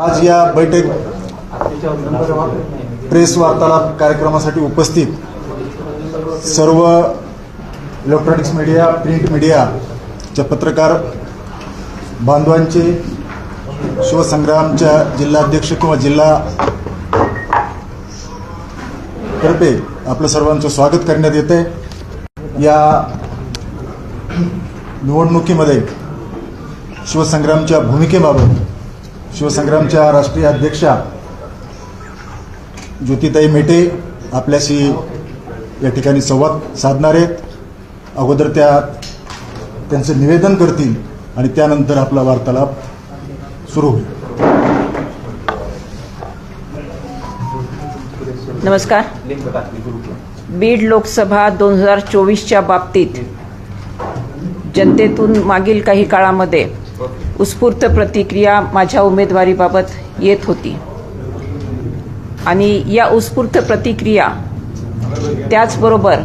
आज या बैठक प्रेस वार्तालाप कार्यक्रमासाठी उपस्थित सर्व इलेक्ट्रॉनिक्स मीडिया प्रिंट मीडियाच्या पत्रकार बांधवांचे शिवसंग्रामच्या जिल्हाध्यक्ष किंवा जिल्हा तर्फे आपलं सर्वांचं स्वागत करण्यात येते या निवडणुकीमध्ये शिवसंग्रामच्या भूमिकेबाबत शिवसंग्रामच्या राष्ट्रीय अध्यक्षा ज्योतिताई मेटे आपल्याशी या ठिकाणी संवाद साधणार आहेत. अगोदर त्या त्यांचं निवेदन करतील आणि त्यानंतर आपला वार्तालाप सुरू होईल. नमस्कार. बीड लोकसभा दोन हजार चोवीसच्या बाबतीत जनतेतून मागील काही काळामध्ये उत्स्फूर्त प्रतिक्रिया माझ्या उमेदवारीबाबत येत होती. आणि या उत्स्फूर्त प्रतिक्रिया त्याचबरोबर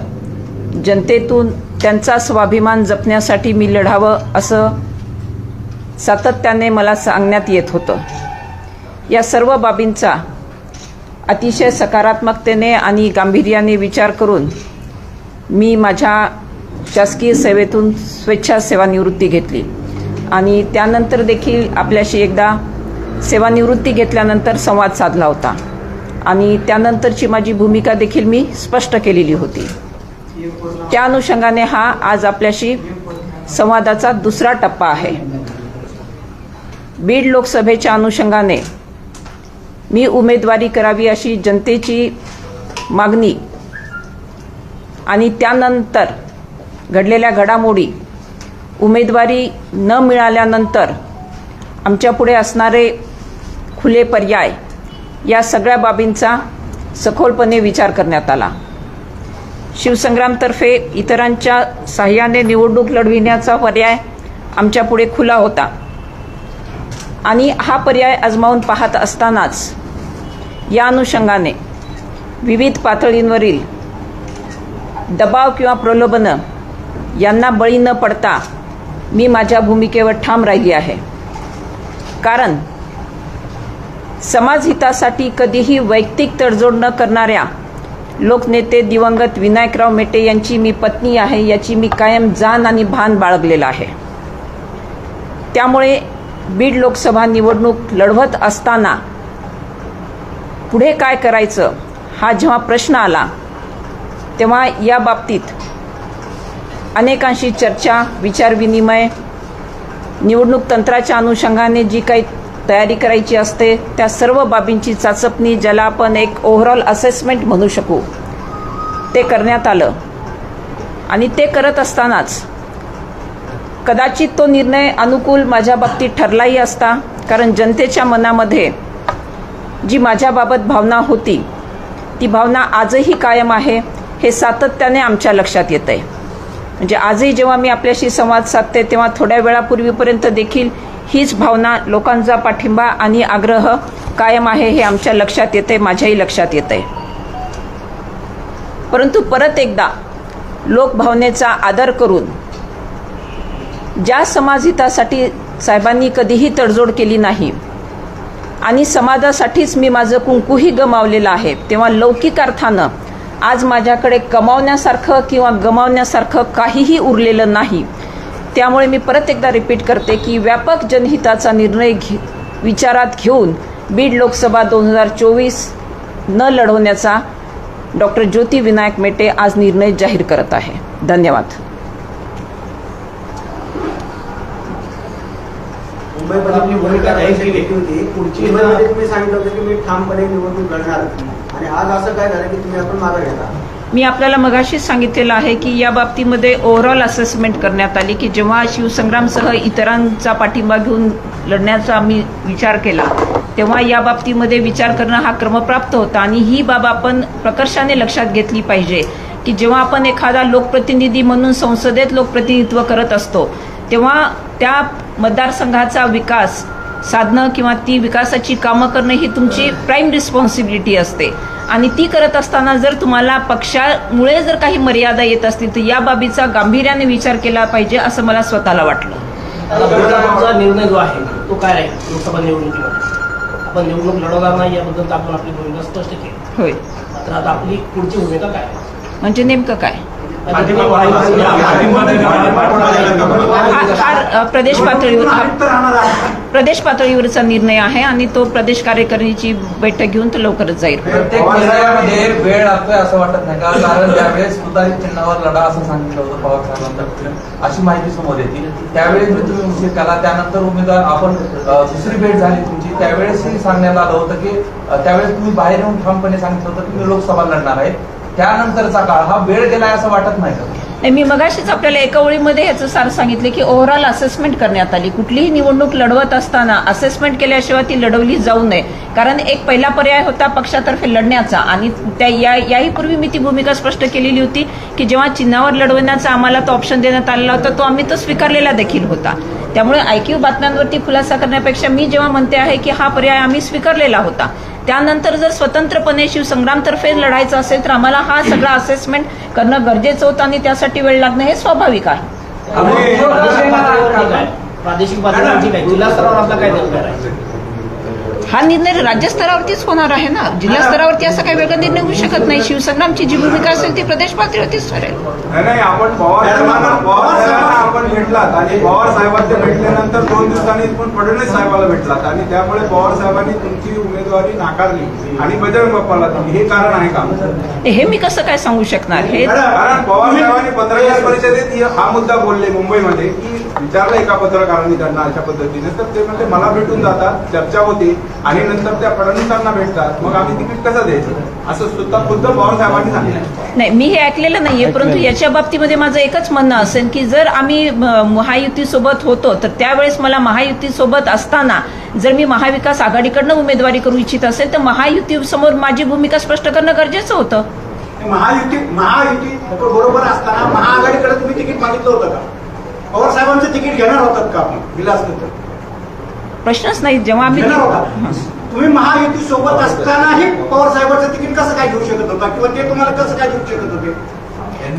जनतेतून त्यांचा स्वाभिमान जपण्यासाठी मी लढावं असं सातत्याने मला सांगण्यात येत होतं. या सर्व बाबींचा अतिशय सकारात्मकतेने आणि गांभीर्याने विचार करून मी माझ्या शासकीय सेवेतून स्वेच्छा सेवानिवृत्ती घेतली. आणि त्यानंतर देखील आपल्याशी एकदा सेवानिवृत्ती घेतल्यानंतर संवाद साधला होता. आणि त्यानंतरची माझी भूमिका देखील मी स्पष्ट केलेली होती. त्या अनुषंगाने हा आज आपल्याशी संवादाचा दुसरा टप्पा आहे. बीड लोकसभेच्या अनुषंगाने मी उमेदवारी करावी अशी जनतेची मागणी आणि त्यानंतर घडलेल्या घडामोडी उमेदवारी न मिळाल्यानंतर आमच्यापुढे असणारे खुले पर्याय या सगळ्या बाबींचा सखोलपणे विचार करण्यात आला. शिवसंग्रामतर्फे इतरांच्या सहाय्याने निवडणूक लढविण्याचा पर्याय आमच्यापुढे खुला होता. आणि हा पर्याय आजमावून पाहत असतानाच या अनुषंगाने विविध पातळींवरील दबाव किंवा प्रलोभनं यांना बळी न पडता मी माझ्या भूमिकेवर ठाम राहिली आहे. कारण समाजहितासाठी कधीही वैयक्तिक तडजोड न करणाऱ्या लोकनेते दिवंगत विनायकराव मेटे यांची मी पत्नी आहे याची मी कायम जाण आणि भान बाळगलेलं आहे. त्यामुळे बीड लोकसभा निवडणूक लढवत असताना पुढे काय करायचं हा जेव्हा प्रश्न आला तेव्हा या बाबतीत अनेकांशी चर्चा विचारविनिमय निवडणूक तंत्राच्या अनुषंगाने जी काही तयारी करायची असते त्या सर्व बाबींची चाचपणी ज्याला आपण एक ओव्हरऑल असेसमेंट म्हणू शकू ते करण्यात आलं. आणि ते करत असतानाच कदाचित तो निर्णय अनुकूल माझ्या बाबतीत ठरलाही असता कारण जनतेच्या मनामध्ये जी माझ्याबाबत भावना होती ती भावना आजही कायम आहे हे सातत्याने आमच्या लक्षात येतं आहे म्हणजे आजही जेव्हा मी आपल्याशी संवाद साधते तेव्हा थोड्या वेळापूर्वीपर्यंत देखील हीच भावना लोकांचा पाठिंबा आणि आग्रह कायम आहे हे आमच्या लक्षात येते माझ्याही लक्षात येते आहे परंतु परत एकदा लोकभावनेचा आदर करून ज्या समाजहितासाठी साहेबांनी कधीही तडजोड केली नाही आणि समाजासाठीच मी माझं कुंकूही गमावलेलं आहे तेव्हा लौकिक अर्थानं आज माझ्याकडे कमावण्यासारखं किंवा गमावण्यासारखं काहीही उरलेलं नाही. त्यामुळे मी परत एकदा रिपीट करते की व्यापक जनहिताचा निर्णय घे विचारात घेऊन बीड लोकसभा दोन हजार चोवीस न लढवण्याचा डॉक्टर ज्योती विनायक मेटे आज निर्णय जाहीर करत आहे. धन्यवाद. मुंबईमध्ये आपली भूमिका जाहीर केली होती मुंबईमध्ये तुम्ही सांगितलं होतं की मी ठामपणे निवडणूक लढणार आणि आज असं काय झालं की तुम्ही आपण मागे घेता? मी आपल्याला मगाशीच सांगितलेलं आहे की या बाबतीमध्ये ओव्हरऑल असेसमेंट करण्यात आली की जेव्हा शिवसंग्रामसह इतरांचा पाठिंबा घेऊन लढण्याचा आम्ही विचार केला तेव्हा या बाबतीमध्ये विचार करणं हा क्रमप्राप्त होता आणि ही बाब आपण प्रकर्षाने लक्षात घेतली पाहिजे की जेव्हा आपण एखादा लोकप्रतिनिधी म्हणून संसदेत लोकप्रतिनिधित्व करत असतो तेव्हा त्या मतदारसंघाचा विकास साधणं किंवा ती विकासाची कामं करणं ही तुमची प्राईम रिस्पॉन्सिबिलिटी असते आणि ती करत असताना जर तुम्हाला पक्षामुळे जर काही मर्यादा येत असतील तर या बाबीचा गांभीर्याने विचार केला पाहिजे असं मला स्वतःला वाटलं निर्णय जो आहे तो काय राहील लोकसभा निवडणुकीमध्ये आपण निवडणूक लढवणार नाही याबद्दल आपण आपली भूमिका स्पष्ट केली होय तर आता आपली पुढची भूमिका काय म्हणजे नेमकं काय हा हा प्रदेश पातळीवर हा प्रदेश पातळीवरचा निर्णय आहे आणि तो प्रदेश कार्यकारिणीची बैठक घेऊन तो लवकरच जाईल. प्रत्येक निर्णयामध्ये वेळ लागतोय असं वाटत नाही का कारण त्यावेळेस सुधारित चिन्हावर लढा असं सांगितलं होतं पवार साहेबांना अशी माहिती समोर येते. त्यावेळेस मी तुम्ही उशीर केला त्यानंतर उमेदवार आपण दुसरी भेट झाली तुमची. त्यावेळेसही सांगण्यात आलं होतं की त्यावेळेस तुम्ही बाहेर येऊन ठामपणे सांगितलं होतं की मी लोकसभा लढणार आहे. त्यानंतरचा काळ हा वेळ गेलाय असं वाटत नाही का? नाही मी मगाशीच आपल्याला एका ओळीमध्ये याचं सार सांगितले की ओव्हरऑल असेसमेंट करण्यात आली. कुठलीही निवडणूक लढवत असताना असेसमेंट केल्याशिवाय ती लढवली जाऊ नये. कारण एक पहिला पर्याय होता पक्षातर्फे लढण्याचा आणि त्या या याही पूर्वी मी ती भूमिका स्पष्ट केलेली होती की जेव्हा चिन्हावर लढवण्याचा आम्हाला तो ऑप्शन देण्यात आलेला होता तो आम्ही तो स्वीकारलेला देखील होता. त्यामुळे आयक्यू बातम्यांवरती खुलासा करण्यापेक्षा मी जेव्हा म्हणते आहे की हा पर्याय आम्ही स्वीकारलेला होता त्यानंतर जर स्वतंत्रपणे शिवसंग्रामतर्फे लढायचं असेल तर आम्हाला हा सगळा असेसमेंट करणं गरजेचं होतं आणि त्यासाठी वेळ लागणं हे स्वाभाविक आहे. प्रादेशिक पातळीवरती काय? आपला आहे? हा निर्णय राज्यस्तरावरतीच होणार आहे ना? जिल्हा स्तरावरती असा काही वेगळा निर्णय होऊ शकत नाही. शिवसंग्रामची जी भूमिका असेल ती प्रदेश पातळीवरतीच ठरेल. नाही नाही आपण पवार साहेबांना पवार साहेबांना आपण भेटलात आणि पवार साहेबांचे भेटल्यानंतर दोन दिवसांनी पण फडणवीस साहेबाला भेटलात आणि त्यामुळे पवार साहेबांनी तुमची उमेदवारी नाकारली आणि बजरंग बाप्पाला दिली. हे कारण आहे का? हे मी कसं काय सांगू शकणार? हे कारण पवार साहेबांनी पत्रकार परिषदेत हे- हा मुद्दा बोलले मुंबईमध्ये की विचारलं एका पत्रकारांनी त्यांना अशा पद्धतीने. तर ते म्हणजे मला भेटून जातात चर्चा होती. आणि नंतर त्या फडणवीसांना भेटतात. मग आम्ही तिकीट कसं द्यायचं? असं स्वतः खुद्द पवार साहेबांनी सांगितलं. नाही मी हे ऐकलेलं नाहीये परंतु याच्या बाबतीमध्ये माझं एकच म्हणणं असेल की जर आम्ही म, महायुतीसोबत होतो तर त्यावेळेस मला महायुतीसोबत असताना जर मी महाविकास आघाडीकडनं उमेदवारी करू इच्छित असेल तर महायुती समोर माझी भूमिका स्पष्ट करणं गरजेचं होतं. महायुती महायुती बरोबर असताना महाआघाडीकडे तुम्ही तिकीट मागितलं होतं का? पवार साहेबांचं तिकीट घेणार होतात का आपण? तर प्रश्नच नाही जेव्हा आम्ही तुम्ही महायुती सोबत असतानाही पवार साहेबांचं तिकीट कसं काय घेऊ शकत होता? किंवा ते तुम्हाला कसं काय देऊ शकत होते?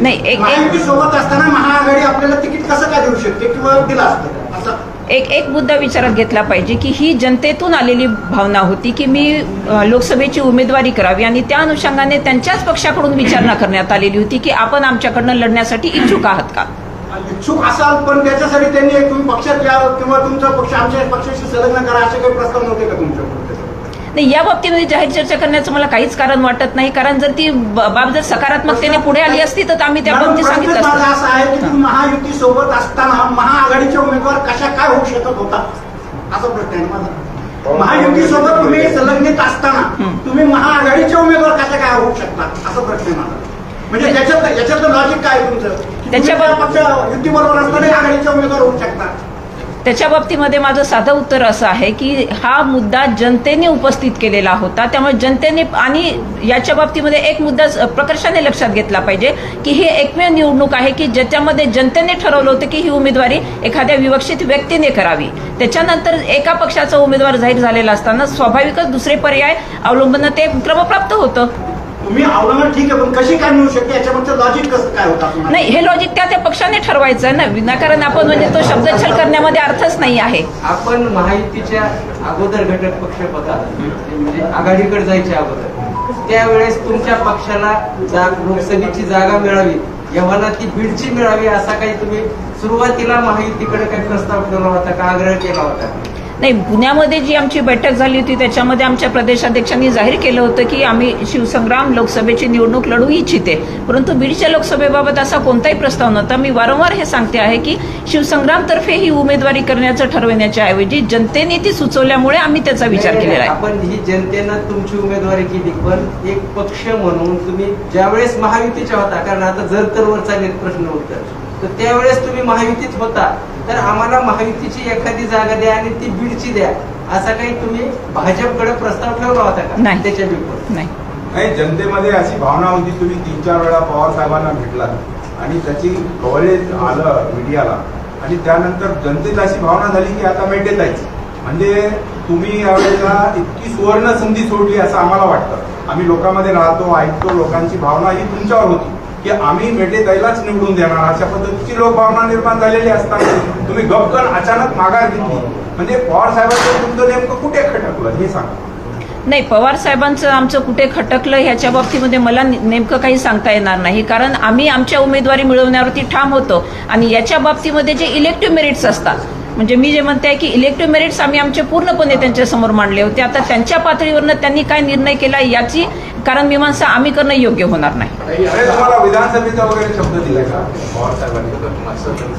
नाही एक- महायुती सोबत असताना महाआघाडी आपल्याला तिकीट कसं काय देऊ शकते किंवा दिलं असतं? असं. एक एक मुद्दा विचारात घेतला पाहिजे की ही जनतेतून आलेली भावना होती की मी लोकसभेची उमेदवारी करावी आणि त्या अनुषंगाने त्यांच्याच पक्षाकडून विचारणा करण्यात आलेली होती की आपण आमच्याकडनं लढण्यासाठी इच्छुक आहात का? इच्छुक असाल पण त्याच्यासाठी त्यांनी तुम्ही पक्षात या किंवा तुमचा पक्ष आमच्या पक्षाशी संलग्न करा असे काही प्रस्ताव नव्हते का तुमच्याकडे नाही या बाबतीमध्ये जाहीर चर्चा करण्याचं मला काहीच कारण वाटत नाही. कारण जर ती बाब जर सकारात्मकतेने पुढे आली असती तर आम्ही त्या बाबतीत सांगितलं माझा असा आहे की तुम्ही महायुती सोबत असताना महाआघाडीचे उमेदवार कशा काय होऊ शकत होता? असा प्रश्न आहे माझा. महायुती सोबत तुम्ही संलग्नित असताना. तुम्ही महाआघाडीचे उमेदवार कशा काय होऊ शकतात असा प्रश्न आहे माझा. म्हणजे त्याच्यात याच्यातलं लॉजिक काय तुमचं? त्याच्या बाबतीमध्ये माझं साधं उत्तर असं आहे की हा मुद्दा जनतेने उपस्थित केलेला होता. त्यामुळे जनतेने आणि याच्या बाबतीमध्ये एक मुद्दा प्रकर्षाने लक्षात घेतला पाहिजे की ही एकमेव निवडणूक आहे की ज्याच्यामध्ये जनतेने ठरवलं होतं की ही उमेदवारी एखाद्या विवक्षित व्यक्तीने करावी. त्याच्यानंतर एका पक्षाचा उमेदवार जाहीर झालेला असताना स्वाभाविकच दुसरे पर्याय अवलंबन ते क्रमप्राप्त होतं. तुम्ही अवलंबन ठीक आहे पण कशी काय मिळू शकते? याच्यामध्ये लॉजिक कसं काय होतं? नाही हे लॉजिक त्या त्या पक्षाने ठरवायचं आहे ना. विनाकारण आपण म्हणजे तो शब्दछल करण्यामध्ये अर्थच नाही आहे. आपण महायुतीच्या अगोदर घटक पक्ष होता म्हणजे आघाडीकडे जायच्या अगोदर. त्यावेळेस तुमच्या पक्षाला लोकसभेची जागा मिळावी यव्हाना ती बीडची मिळावी असा काही तुम्ही सुरुवातीला महायुतीकडे काही प्रस्ताव ठेवला होता का आग्रह केला होता? नाही पुण्यामध्ये जी आमची बैठक झाली होती त्याच्यामध्ये आमच्या प्रदेशाध्यक्षांनी जाहीर केलं होतं की आम्ही शिवसंग्राम लोकसभेची निवडणूक लढवू इच्छिते. परंतु बीडच्या लोकसभेबाबत असा कोणताही प्रस्ताव नव्हता. मी वारंवार हे सांगते आहे की शिवसंग्रामतर्फे ही उमेदवारी करण्याचं ठरवण्याच्या ऐवजी जनतेने ती सुचवल्यामुळे आम्ही त्याचा विचार केलेला आहे. आपण ही जनतेनं तुमची उमेदवारी केली पण एक पक्ष म्हणून तुम्ही ज्यावेळेस महायुतीच्या होता कारण आता जर तर वर चालेल प्रश्न उत्तर तर त्यावेळेस तुम्ही महायुतीत होता. तर आम्हाला महायुतीची एखादी जागा द्या आणि ती बीडची द्या. असा काही तुम्ही भाजपकडे प्रस्ताव ठेवला होता का? नाही. त्याच्या विरुद्ध नाही. नाही जनतेमध्ये अशी भावना होती तुम्ही तीन चार वेळा पवार साहेबांना भेटलात. आणि त्याची कव्हरेज आलं मीडियाला. आणि त्यानंतर जनतेत अशी भावना झाली की आता मेटेत जायची. म्हणजे तुम्ही यावेळेला इतकी सुवर्ण संधी सोडली असं आम्हाला वाटतं. आम्ही लोकांमध्ये राहतो ऐकतो लोकांची भावना ही तुमच्यावर होती. की आम्ही मेटे दैलाच निवडून देणार. अशा पद्धतीची लोकभावना निर्माण झालेली असताना तुम्ही गपकन अचानक माघार घेतली. म्हणजे पवार साहेबांचं तुमचं नेमकं कुठे खटकलं हे सांगा. नाही पवार साहेबांचं आमचं कुठे खटकलं ह्याच्या बाबतीमध्ये मला नेमकं काही सांगता येणार नाही. कारण आम्ही आमच्या उमेदवारी मिळवण्यावरती ठाम होतो आणि याच्या बाबतीमध्ये जे इलेक्टिव्ह मेरिट्स असतात म्हणजे मी जे म्हणते आहे की इलेक्टिव्ह मेरिट्स आम्ही आमचे पूर्णपणे त्यांच्यासमोर मांडले होते. आता त्यांच्या पातळीवरनं त्यांनी काय निर्णय केला याची कारण मीमांसा आम्ही करणं योग्य होणार नाही. अरे तुम्हाला विधानसभेचा वगैरे शब्द दिलाय का? पवार साहेबांनी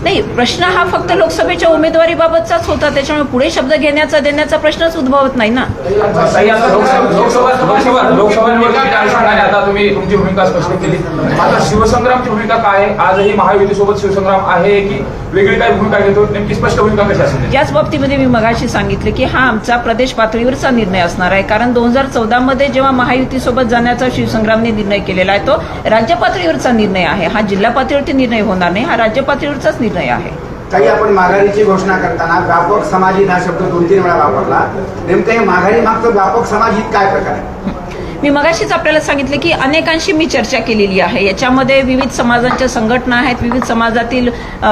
नाही प्रश्न हा फक्त लोकसभेच्या उमेदवारीबाबतचाच होता. त्याच्यामुळे पुढे शब्द घेण्याचा देण्याचा प्रश्नच उद्भवत नाही ना. तुमची भूमिका स्पष्ट केली. आता शिवसंग्रामची भूमिका काय आहे? आजही महायुतीसोबत शिवसंग्राम आहे की वेगळी काय भूमिका घेतो? नेमकी स्पष्ट भूमिका कशी असेल? याच बाबतीमध्ये मी मगाशी सांगितले की हा आमचा प्रदेश पातळीवरचा निर्णय असणार आहे. कारण दोन हजार चौदा मध्ये जेव्हा महायुतीसोबत जाण्याचा शिवसंग्रामने निर्णय केलेला आहे तो. राज्य पातळीवरचा निर्णय आहे. हा जिल्हा पातळीवरती निर्णय होणार नाही. हा राज्य पातळीवरचाच निर्णय आहे. काही आपण माघारीची घोषणा करताना व्यापक समाजित हा शब्द दोन तीन वेळा वापरला. नेमकं हे माघारी मागचं व्यापक समाजित काय प्रकार आहे? मी मगाशीच आपल्याला सांगितले की अनेकांशी मी चर्चा केलेली आहे. याच्यामध्ये विविध समाजांच्या संघटना आहेत विविध समाजातील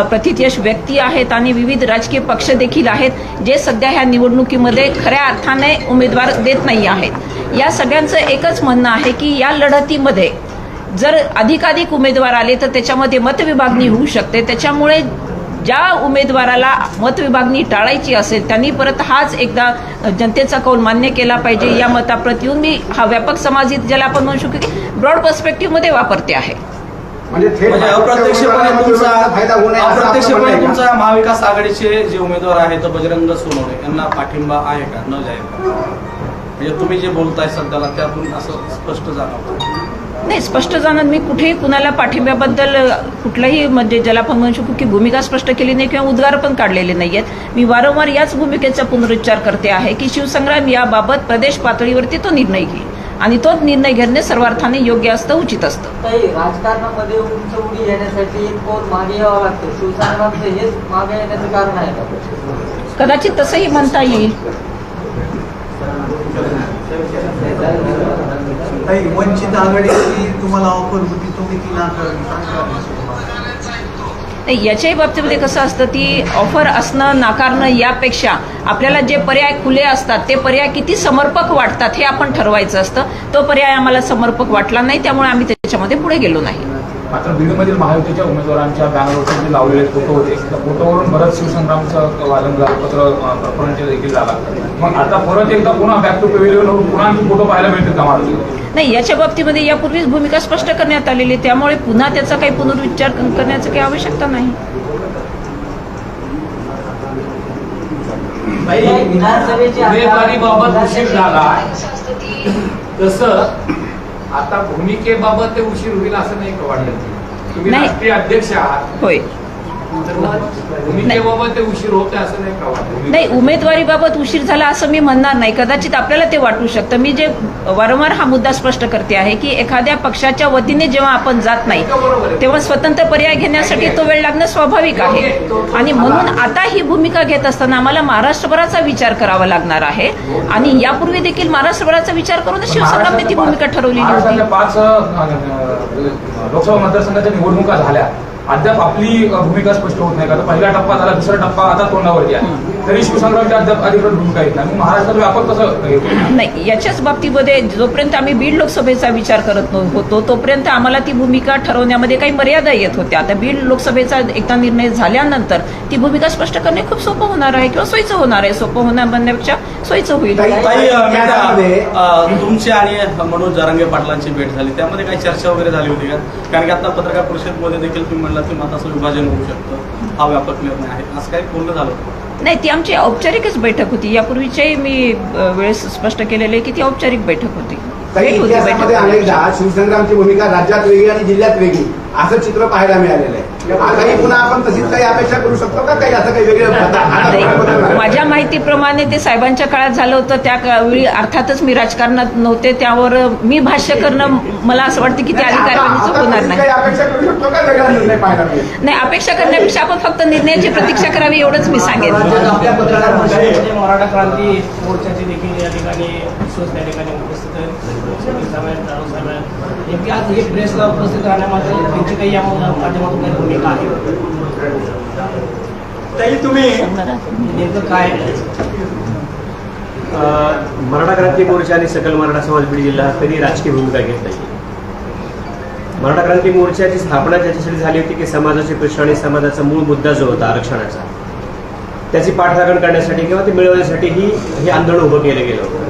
प्रतिथयश व्यक्ती आहेत आणि विविध राजकीय पक्ष देखील आहेत जे सध्या ह्या निवडणुकीमध्ये खऱ्या अर्थाने उमेदवार देत नाही आहेत. या सगळ्यांचं एकच म्हणणं आहे की या लढतीमध्ये जर अधिकाधिक उमेदवार आले तर त्याच्यामध्ये मतविभागणी होऊ शकते. त्याच्यामुळे ज्या उमेदवाराला मतविभागणी टाळायची असेल त्यांनी परत हाच एकदा जनतेचा कौल मान्य केला पाहिजे. या मताप्रती येऊन मी हा व्यापक समाजित ज्याला आपण म्हणू शकतो की ब्रॉड पर्स्पेक्टिव्हमध्ये वापरते आहे. म्हणजे म्हणजे अप्रत्यक्षपणे तुमचा अप्रत्यक्षपणे? तुमचा महाविकास आघाडीचे जे उमेदवार आहेत बजरंग सोनवणे यांना पाठिंबा आहे का? न जाहीर. म्हणजे तुम्ही जे बोलताय सध्याला त्यातून असं स्पष्ट जाणवतं. नाही स्पष्ट जाणं मी कुठेही कुणाला पाठिंब्याबद्दल कुठलाही म्हणजे ज्याला आपण म्हणू शकू की भूमिका स्पष्ट केली नाही किंवा उद्गार पण काढलेले नाही आहेत मी वारंवार याच भूमिकेचा पुनरुच्चार करते आहे की शिवसंग्राम याबाबत प्रदेश पातळीवरती तो निर्णय घेईल. आणि तोच निर्णय घेणे सर्वार्थाने योग्य असतं उचित असतं. काही राजकारणामध्ये उंच उडी येण्यासाठी एक पाऊल मागे यावं लागतं? शिवसेनेचं हेच मागे येण्याचं कारण आहे कदाचित तसंही म्हणता येईल. काही वंचित आघाडीची तुम्हाला ऑफर होती तुम्ही ती नाकारली. नाही याच्याही बाबतीमध्ये कसं असतं ती ऑफर असणं नाकारणं यापेक्षा आपल्याला जे पर्याय खुले असतात ते पर्याय किती समर्पक वाटतात हे आपण ठरवायचं असतं. तो पर्याय आम्हाला समर्पक वाटला नाही त्यामुळे आम्ही त्याच्यामध्ये पुढे गेलो नाही. मात्र बीडमधील महायुतीच्या उमेदवारांच्या बॅनरवरचे जे लावलेले फोटो होते त्या फोटोवरून बरंच शिवसंग्रामचं वादन झालं पत्र प्रकरणचे देखील झाला. मग आता परत एकदा पुन्हा बॅक टू पेव्हिलियन होऊन पुन्हा फोटो पाहायला मिळतील का मला नाही याच्या बाबतीमध्ये यापूर्वीच भूमिका स्पष्ट करण्यात आलेली आहे. त्यामुळे पुन्हा त्याचा काही पुनर्विचार करण्याची काही आवश्यकता नाही. विधानसभेची आता- उमेदवारीबाबत उशीर झाला. तसं आता भूमिकेबाबत ते उशीर होईल असं नाही का वाटलं तुम्ही. राष्ट्रीय अध्यक्ष आहात. होय. नाही. उमेदवारीबाबत उशीर झाला असं मी म्हणणार नाही. कदाचित आपल्याला ते वाटू शकतं. मी जे वारंवार हा मुद्दा स्पष्ट करते आहे की एखाद्या पक्षाच्या वतीने जेव्हा आपण जात नाही तेव्हा स्वतंत्र पर्याय घेण्यासाठी तो वेळ लागणं स्वाभाविक आहे. आणि म्हणून आता ही भूमिका घेत असताना आम्हाला महाराष्ट्रभराचा विचार करावा लागणार आहे. आणि यापूर्वी देखील महाराष्ट्रभराचा विचार करून शिवसंग्रामने ती भूमिका ठरवलेली होती. पाच लोकसभा मतदारसंघाच्या निवडणुका झाल्या. अद्याप आपली भूमिका स्पष्ट होत नाही. का तर पहिला टप्पा झाला दुसरा टप्पा आता तोंडावरती आहे. तरी शिवसंग्रामची अद्याप अधिकृत भूमिका येत नाही. मग महाराष्ट्रात व्यापक कसं येतो नाही याच्याच बाबतीमध्ये जोपर्यंत आम्ही बीड लोकसभेचा विचार करत न- होतो तोपर्यंत आम्हाला ती भूमिका ठरवण्यामध्ये काही मर्यादा येत होत्या. आता बीड लोकसभेचा एकदा निर्णय झाल्यानंतर ती भूमिका स्पष्ट करणे खूप सोपं होणार आहे किंवा सोयीचं होणार आहे. सोपं होण्या बनण्यापेक्षा सोयीचं होईल. तुमची आणि मनोज जारंगे पाटलांची भेट झाली. त्यामध्ये काही चर्चा वगैरे झाली होती का? कारण की आता पत्रकार परिषदेमध्ये देखील तुम्ही की मताचं विभाजन होऊ शकतं. हा व्यापक निर्णय आहे. असं काही बोलणं झालं? नाही. ती आमची औपचारिकच बैठक होती. यापूर्वीच्याही मी वेळेस स्पष्ट केलेले की ती औपचारिक बैठक होती. शिवसंग्रामची भूमिका राज्यात वेगळी आणि जिल्ह्यात वेगळी. असं चित्र पाहायला मिळालेलं आहे. आताही पुन्हा आपण तशीच काही अपेक्षा करू शकतो का? काही असं काही वेगळं माझ्या माहितीप्रमाणे ते साहेबांच्या काळात झालं होतं. त्या वेळी अर्थातच मी राजकारणात नव्हते. त्यावर मी भाष्य करणं मला असं वाटतं की ते आता- अधिकाऱ्यांनी तशी नाही. काही अपेक्षा करू शकतो का? वेगळा निर्णय पाहायला मिळेल नाही अपेक्षा करण्यापेक्षा आपण फक्त निर्णयाची प्रतीक्षा करावी एवढंच मी सांगेन. आपल्या पत्रकार मराठा क्रांती मोर्चाचे देखील या त्या ठिकाणी उपस्थित आहेत नेमकी आज हे प्रेसला उपस्थित राहण्यामागे त्यांची काही या माध्यमातून काही भूमिका आहे ताई तुम्ही नेमकं काय मराठा क्रांती मोर्चा आणि सकल मराठा समाज बीड जिल्हा कधी राजकीय भूमिका घेत नाही मराठा क्रांती मोर्चाची स्थापना त्याच्यासाठी झाली होती की समाजाचे प्रश्न आणि समाजाचा मूळ मुद्दा जो होता आरक्षणाचा त्याची पाठराखण करण्यासाठी किंवा ते मिळवण्यासाठी ही हे आंदोलन उभं केलं गेलं होतं.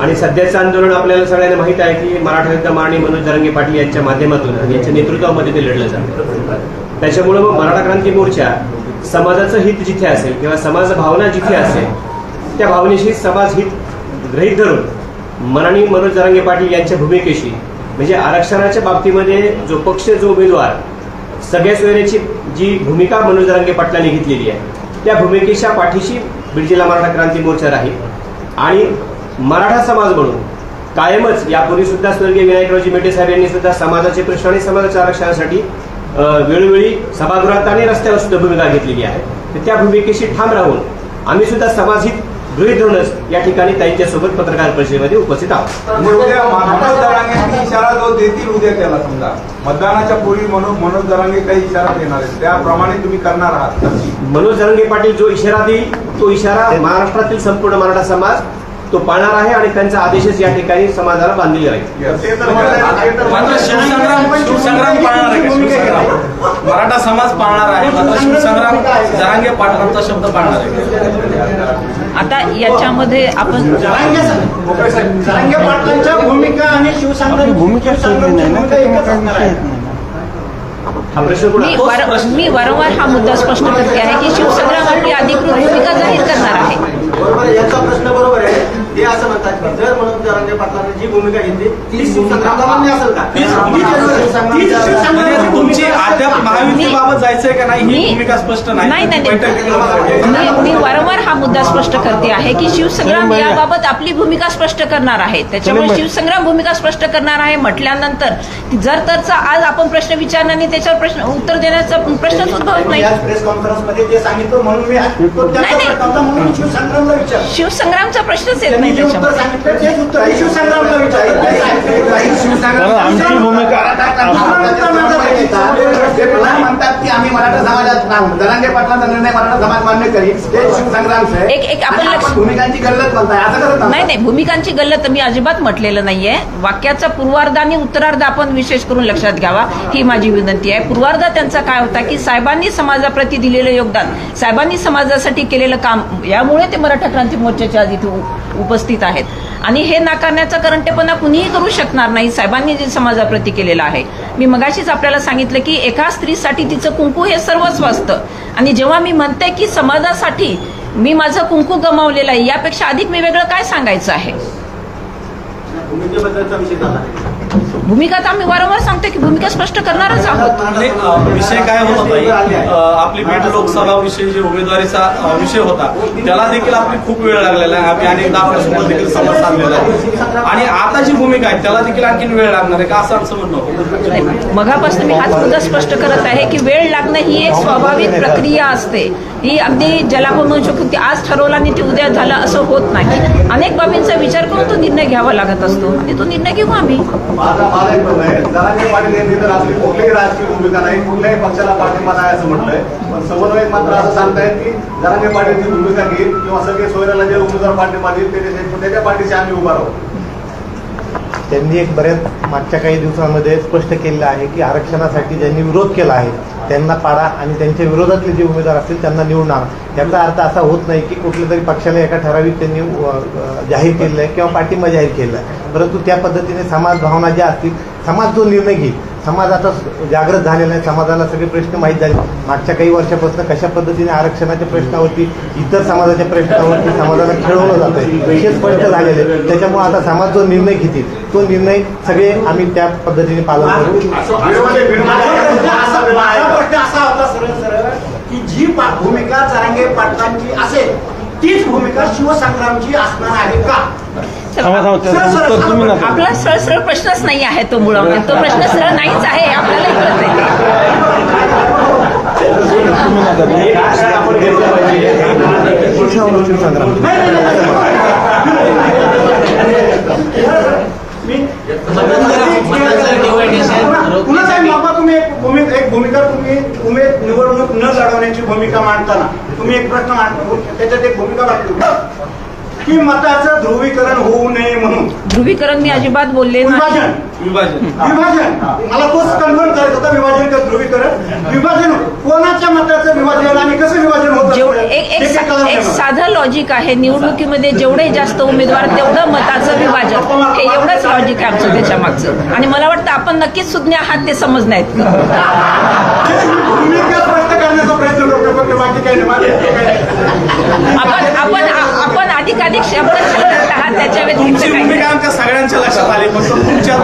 आणि सध्याचं आंदोलन आपल्याला सगळ्यांना माहीत आहे की मराठा युद्ध मारणी मनोज जरंगे पाटील यांच्या माध्यमातून आणि यांच्या नेतृत्वामध्ये ते लढलं जातं. त्याच्यामुळं मग मराठा क्रांती मोर्चा समाजाचं हित जिथे असेल किंवा समाज भावना जिथे असेल त्या भावनेशी समाज हित गृहीत धरून मनानी मनोज जरांगे पाटील यांच्या भूमिकेशी म्हणजे आरक्षणाच्या बाबतीमध्ये जो पक्ष जो उमेदवार सगळ्या वेळेची जी भूमिका मनोज जरांगे पाटलांनी घेतलेली आहे त्या भूमिकेच्या पाठीशी बीड जिल्हा मराठा क्रांती मोर्चा राहील. आणि मराठा समाज म्हणून कायमच यापूर्वी सुद्धा स्वर्गीय विनायकरावजी मेटे साहेब यांनी सुद्धा समाजाचे प्रश्न आणि समाजाच्या आरक्षणासाठी वेळोवेळी सभागृहात आणि रस्त्यावर सुद्धा भूमिका घेतलेली आहे. तर त्या भूमिकेशी ठाम राहून आम्ही सुद्धा समाजहित गृहीत धरूनच या ठिकाणी ताईंच्यासोबत पत्रकार परिषदेमध्ये उपस्थित आहोत. मनोज दरांगे इशारा जो देतील उद्या त्याला समजा. मतदानाच्या पूर्वी मनोज मनोज दरांगे काही इशारा देणार आहेत. त्याप्रमाणे तुम्ही करणार आहात. मनोज जरंगे पाटील जो इशारा देईल तो इशारा महाराष्ट्रातील संपूर्ण मराठा समाज तो पाळणार आहे आणि त्यांचा आदेशच या ठिकाणी समाजाला बांधलेला राहील मात्र शिवसंग्राम शिवसंग्राम पाळणार आहे का? शिवसंग्राम. मराठा समाज पाळणार आहे. शिवसंग्राम जरांगे पाटलांचा शब्द पाळणार आहे. आता याच्यामध्ये आपण जरांगे पाटलांच्या भूमिका आणि शिवसंग्राम भूमिका भूमिका एकच असणार आहे. प्रश्न मी वार- मी वारंवार हा मुद्दा स्पष्ट करते आहे की शिवसंग्राम आपली अधिकृत भूमिका जाहीर करणार आहे. बरोबर आहे, यांचा प्रश्न बरोबर आहे. ते असं म्हणतात की जर मनोज जरांगे पाटलांनी जी भूमिका घेतली ती शिवसंग्रामला मान्य असेल का? तीच म्हणजे तुमची अद्याप महायुतीबाबत जायचंय का नाही ही भूमिका स्पष्ट नाही, नाही नाही, नाही. बैठकीला मी मी वारंवार मुद्दा स्पष्ट करते आहे की शिवसंग्राम याबाबत आपली भूमिका स्पष्ट करणार आहे. त्याच्यामुळे शिवसंग्राम भूमिका स्पष्ट करणार आहे म्हटल्यानंतर जर तरचा आज आपण प्रश्न विचारणार आणि त्याच्यावर प्रश्न उत्तर देण्याचा प्रश्नच उद्भवत नाही. आज प्रेस कॉन्फरन्समध्ये ते सांगितलं म्हणून मी आज तो त्यांचा नाही, नाही. प्रश्न होता म्हणून शिवसंग्रामला विचार शिवसंग्रामचा प्रश्नच येत नाही. आमची भूमिका म्हणतात की आम्ही मराठा समाजात पाटलांचा निर्णय मराठा समाज मान्य करील ते शिवसंग्राम एक एक आपण लक्ष भूमिकांची गल्लत म्हणताय असं करत नाही नाही भूमिकांची गल्लत मी अजिबात म्हटलेलं नाहीये. वाक्याचा पूर्वार्ध आणि उत्तरार्ध आपण विशेष करून लक्षात घ्यावा. ही माझी विनंती आहे. पूर्वार्ध त्यांचा काय होता की साहेबांनी समाजाप्रती दिलेलं योगदान साहेबांनी समाजासाठी केलेलं काम यामुळे ते मराठा क्रांती मोर्चाच्या उ- उपस्थित आहेत. आणि हे नाकारण्याचा करंटेपणा कुणीही करू शकणार नाही साहेबांनी जे समाजाप्रती केलेलं आहे. मी मगाशीच आपल्याला सांगितलं की एका स्त्रीसाठी तिचं कुंकू हे सर्वस्व असतं. आणि जेव्हा मी म्हणते की समाजासाठी मी माझं कुंकू गमावलेलं आहे. यापेक्षा अधिक मी वेगळं काय सांगायचं आहे? भूमिका तर आम्ही वारंवार सांगतो की भूमिका स्पष्ट करणारच आहोत. विषय काय होत अ, आपली पेठ लोकसभा विषयी जे उमेदवारीचा विषय होता त्याला देखील आपली खूप वेळ लागलेला आहे. आम्ही अनेकदा आपल्यासोबत देखील संवाद साधलेला आहे. आणि आता जी भूमिका आहे त्याला देखील आणखीन वेळ लागणार आहे का असं आमचं म्हणणं मगापासून मी हाच मुद्दा स्पष्ट करत आहे की वेळ लागणं ही एक स्वाभाविक प्रक्रिया असते. ही अगदी ज्याला आपण म्हणू शकतो की आज ठरवलं आणि ते उद्या झालं असं होत नाही. अनेक बाबींचा विचार करून तो निर्णय घ्यावा लागत असतो. आणि तो निर्णय घेऊ आम्ही. माझा माझा एक प्रश्न आहे. जरांगे पाटील यांनी तर आपली कुठलीही राजकीय भूमिका नाही कुठल्याही पक्षाला पाठिंबा नाही असं म्हटलंय. पण समन्वयक मात्र असं सांगतायत की जरांगे पाटीलची भूमिका घेईल किंवा सगळे सोयऱ्याला जे उमेदवार पाठिंबा देईल ते ते- त्याच्या पाठीशी आम्ही उभा राहू. त्यांनी एक बऱ्याच मागच्या काही दिवसांमध्ये स्पष्ट केलेलं आहे की आरक्षणासाठी ज्यांनी विरोध केला आहे त्यांना पाडा आणि त्यांच्या विरोधातले जे उमेदवार असतील त्यांना निवडणार याचा अर्थ असा होत नाही की कुठल्या तरी पक्षाला एका ठराविक त्यांनी जाहीर केलेलं आहे किंवा पाठिंबा जाहीर केलेला आहे परंतु त्या पद्धतीने समाज भावना ज्या असतील समाज जो निर्णय घेईल समाज आता जागृत झालेला आहे समाजाला सगळे प्रश्न माहीत झाले मागच्या काही वर्षापासून कशा पद्धतीने आरक्षणाच्या प्रश्नावरती इतर समाजाच्या प्रश्नावरती समाजाला खेळवलं जात आहे हे स्पष्ट झालेले आहे. त्याच्यामुळे आता समाज जो निर्णय घेतील तो निर्णय सगळे आम्ही त्या पद्धतीने पालन करू प्रश्न असा होता सरळ सरळ की जी पा- भूमिका जरांगे पाटलांची असेल तीच भूमिका शिवसंग्रामची असणार आहे का. आपला सरळ सरळ प्रश्नच नाही आहे तो मुळामध्ये. तो प्रश्न सरळ नाहीच आहे आपल्याला तुम्ही एक भूमिका एक भूमिका तुम्ही उमेद निवडणूक न लढवण्याची भूमिका मांडताना तुम्ही एक प्रश्न मांडतो त्याच्यात एक भूमिका मांडली की मताचं ध्रुवीकरण होऊ नये म्हणून. ध्रुवीकरण मी अजिबात बोलले नाही. विभाजन. विभाजन. विभाजन. मला तोच कन्फर्म करायचं होतं विभाजन का ध्रुवीकरण? विभाजन कोणाच्या मताचं विभाजन आणि कसं विभाजन होतं? एक एक हे काही सा- कळलं नाही एक मला. साधं लॉजिक आहे. निवडणुकीमध्ये जेवढे जास्त उमेदवार तेवढं मताचं विभाजन. हे एवढंच लॉजिक आहे आमचं त्याच्या मागचं आणि मला वाटतं आपण नक्कीच सुज्ञ आहात ते समजण्यात भूमिका स्पष्ट करण्याचा प्रयत्न करतो फक्त बाकी काही नाही माझं काही नाही. आपण आपण आपण अधिकाधिक शब्द छानत आहात त्याच्या व्यतिरिक्त भूमिका आमच्या सगळ्यांच्या लक्षात आली फक्त तुमच्या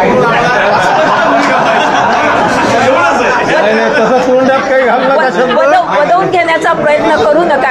वदवून घेण्याचा प्रयत्न करू नका.